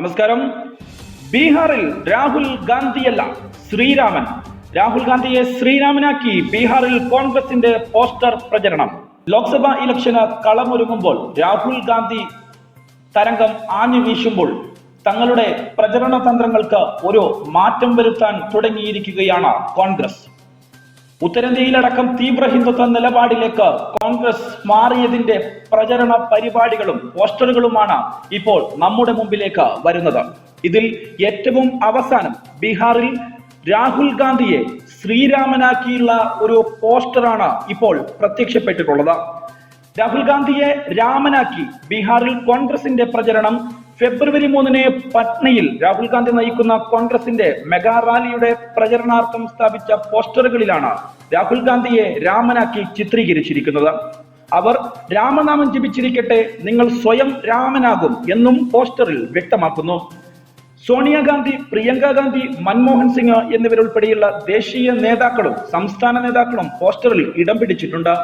നമസ്കാരം. ബീഹാറിൽ രാഹുൽ ഗാന്ധിയല്ല ശ്രീരാമൻ. രാഹുൽ ഗാന്ധിയെ ശ്രീരാമനാക്കി ബീഹാറിൽ കോൺഗ്രസിന്റെ പോസ്റ്റർ പ്രചരണം. ലോക്സഭാ ഇലക്ഷന് കളമൊരുങ്ങുമ്പോൾ രാഹുൽ ഗാന്ധി തരംഗം ആഞ്ഞു വീശുമ്പോൾ തങ്ങളുടെ പ്രചരണ തന്ത്രങ്ങൾക്ക് ഒരു മാറ്റം വരുത്താൻ തുടങ്ങിയിരിക്കുകയാണ് കോൺഗ്രസ്. ഉത്തരേന്ത്യയിലടക്കം തീവ്ര ഹിന്ദുത്വ നിലപാടിലേക്ക് കോൺഗ്രസ് മാറിയതിന്റെ പ്രചരണ പരിപാടികളും പോസ്റ്ററുകളുമാണ് ഇപ്പോൾ നമ്മുടെ മുമ്പിലേക്ക് വരുന്നത്. ഇതിൽ ഏറ്റവും അവസാനം ബീഹാറിൽ രാഹുൽ ഗാന്ധിയെ ശ്രീരാമനാക്കിയുള്ള ഒരു പോസ്റ്ററാണ് ഇപ്പോൾ പ്രത്യക്ഷപ്പെട്ടിട്ടുള്ളത്. രാഹുൽ ഗാന്ധിയെ രാമനാക്കി ബീഹാറിൽ കോൺഗ്രസിന്റെ പ്രചരണം ഫെബ്രുവരി മൂന്നിന് പട്നയിൽ രാഹുൽ ഗാന്ധി നയിക്കുന്ന കോൺഗ്രസിന്റെ മെഗാ റാലിയുടെ പ്രചരണാർത്ഥം സ്ഥാപിച്ച പോസ്റ്ററുകളിലാണ് രാഹുൽ ഗാന്ധിയെ രാമനാക്കി ചിത്രീകരിച്ചിരിക്കുന്നത്. അവർ രാമനാമം ജപിച്ചിരിക്കട്ടെ നിങ്ങൾ സ്വയം രാമനാകും എന്നും പോസ്റ്ററിൽ വ്യക്തമാക്കുന്നു. സോണിയാഗാന്ധി പ്രിയങ്ക ഗാന്ധി മൻമോഹൻ സിംഗ് എന്നിവരുൾപ്പെടെയുള്ള ദേശീയ നേതാക്കളും സംസ്ഥാന നേതാക്കളും പോസ്റ്ററിൽ ഇടം പിടിച്ചിട്ടുണ്ട്.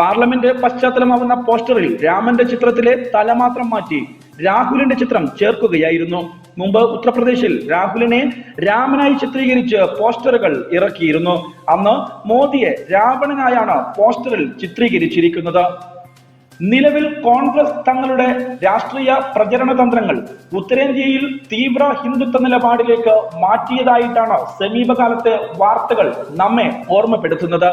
പാർലമെന്റ് പശ്ചാത്തലമാവുന്ന പോസ്റ്ററിൽ രാമന്റെ ചിത്രത്തിലെ തല മാത്രം മാറ്റി രാഹുലിന്റെ ചിത്രം ചേർക്കുകയായിരുന്നു. മുമ്പ് ഉത്തർപ്രദേശിൽ രാഹുലിനെ രാമനായി ചിത്രീകരിച്ച് പോസ്റ്ററുകൾ ഇറക്കിയിരുന്നു. അന്ന് മോദിയെ രാവണനായാണ് പോസ്റ്ററിൽ ചിത്രീകരിച്ചിരിക്കുന്നത്. നിലവിൽ കോൺഗ്രസ് തങ്ങളുടെ രാഷ്ട്രീയ പ്രചരണ തന്ത്രങ്ങൾ ഉത്തരേന്ത്യയിൽ തീവ്ര ഹിന്ദുത്വ നിലപാടിലേക്ക് മാറ്റിയതായിട്ടാണ് സമീപകാലത്തെ വാർത്തകൾ നമ്മെ ഓർമ്മപ്പെടുത്തുന്നത്.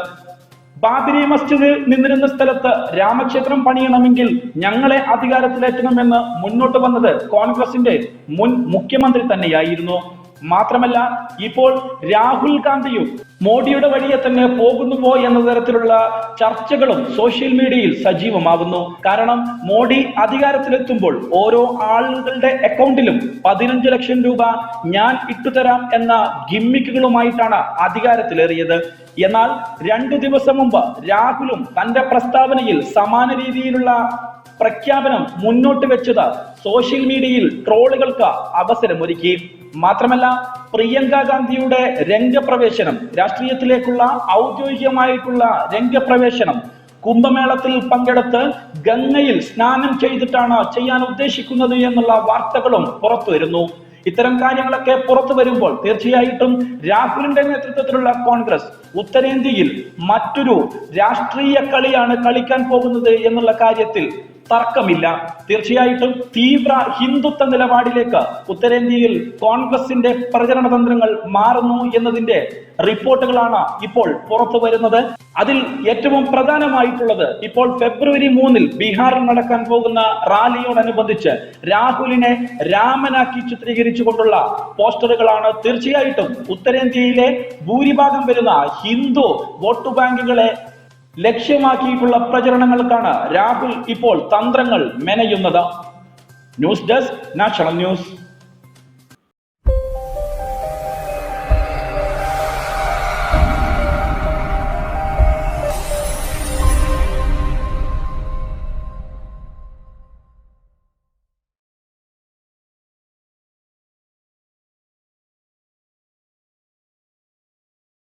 ബാബരി മസ്ജിദ് നിന്നിരുന്ന സ്ഥലത്ത് രാമക്ഷേത്രം പണിയണമെങ്കിൽ ഞങ്ങളെ അധികാരത്തിലേറ്റണമെന്ന് മുന്നോട്ട് വന്നത് കോൺഗ്രസിന്റെ മുൻ മുഖ്യമന്ത്രി തന്നെയായിരുന്നു. മാത്രമല്ല ഇപ്പോൾ രാഹുൽ ഗാന്ധിയും മോഡിയുടെ വഴിയെ തന്നെ പോകുന്നുവോ എന്ന തരത്തിലുള്ള ചർച്ചകളും സോഷ്യൽ മീഡിയയിൽ സജീവമാവുന്നു കാരണം മോഡി അധികാരത്തിലെത്തുമ്പോൾ ഓരോ ആളുകളുടെ അക്കൗണ്ടിലും പതിനഞ്ച് ലക്ഷം രൂപ ഞാൻ ഇട്ടുതരാം എന്ന ഗിമ്മിക്കുകളുമായിട്ടാണ് അധികാരത്തിലേറിയത്. എന്നാൽ രണ്ടു ദിവസം മുമ്പ് രാഹുലും തന്റെ പ്രസ്താവനയിൽ സമാന രീതിയിലുള്ള പ്രഖ്യാപനം മുന്നോട്ട് വെച്ചത്. സോഷ്യൽ മീഡിയയിൽ ട്രോളുകൾക്ക് അവസരമൊരുക്കി. മാത്രമല്ല പ്രിയങ്ക ഗാന്ധിയുടെ രംഗപ്രവേശനം രാഷ്ട്രീയത്തിലേക്കുള്ള ഔദ്യോഗികമായിട്ടുള്ള രംഗപ്രവേശനം കുംഭമേളത്തിൽ പങ്കെടുത്ത് ഗംഗയിൽ സ്നാനം ചെയ്തിട്ടാണ് ചെയ്യാൻ ഉദ്ദേശിക്കുന്നത് എന്നുള്ള വാർത്തകളും പുറത്തുവരുന്നു ഇത്തരം കാര്യങ്ങളൊക്കെ പുറത്തു വരുമ്പോൾ തീർച്ചയായിട്ടും രാഹുലിന്റെ നേതൃത്വത്തിലുള്ള കോൺഗ്രസ് ഉത്തരേന്ത്യയിൽ മറ്റൊരു രാഷ്ട്രീയ കളിയാണ് കളിക്കാൻ പോകുന്നത് എന്നുള്ള കാര്യത്തിൽ തർക്കമില്ല. തീർച്ചയായിട്ടും തീവ്ര ഹിന്ദുത്വ നിലപാടിലേക്ക് ഉത്തരേന്ത്യയിൽ കോൺഗ്രസിന്റെ പ്രചരണ തന്ത്രങ്ങൾ മാറുന്നു എന്നതിന്റെ റിപ്പോർട്ടുകളാണ് ഇപ്പോൾ പുറത്തു വരുന്നത്. അതിൽ ഏറ്റവും പ്രധാനമായിട്ടുള്ളത് ഇപ്പോൾ ഫെബ്രുവരി മൂന്നിൽ ബീഹാറിൽ നടക്കാൻ പോകുന്ന റാലിയോടനുബന്ധിച്ച് രാഹുലിനെ രാമനാക്കി ചിത്രീകരിച്ചുകൊണ്ടുള്ള പോസ്റ്ററുകളാണ് തീർച്ചയായിട്ടും ഉത്തരേന്ത്യയിലെ ഭൂരിഭാഗം വരുന്ന ഹിന്ദു വോട്ട് ബാങ്കുകളെ ലക്ഷ്യമാക്കിയിട്ടുള്ള പ്രചരണങ്ങൾക്കാണ് രാഹുൽ ഇപ്പോൾ തന്ത്രങ്ങൾ മെനയുന്നത്. News desk national news.